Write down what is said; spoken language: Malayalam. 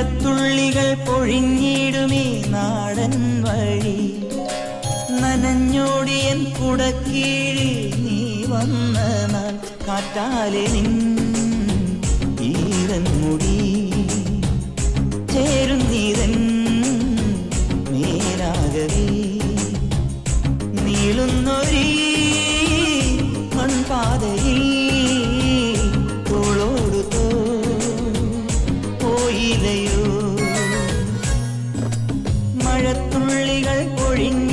മഴത്തുള്ളികൾ പൊഴിഞ്ഞിടുമേ നാടൻ വഴി. നനഞ്ഞോടിയൻ കുടക്കീഴിൽ നീ വന്ന നാൾ കാറ്റാലെ നിൻ ഈരൻ മുടി. ചേരുന്നീതൻ മേലാകവേ നീളുന്നൊരീ മഴത്തുള്ളികൾ പൊഴിഞ്ഞിരുമീ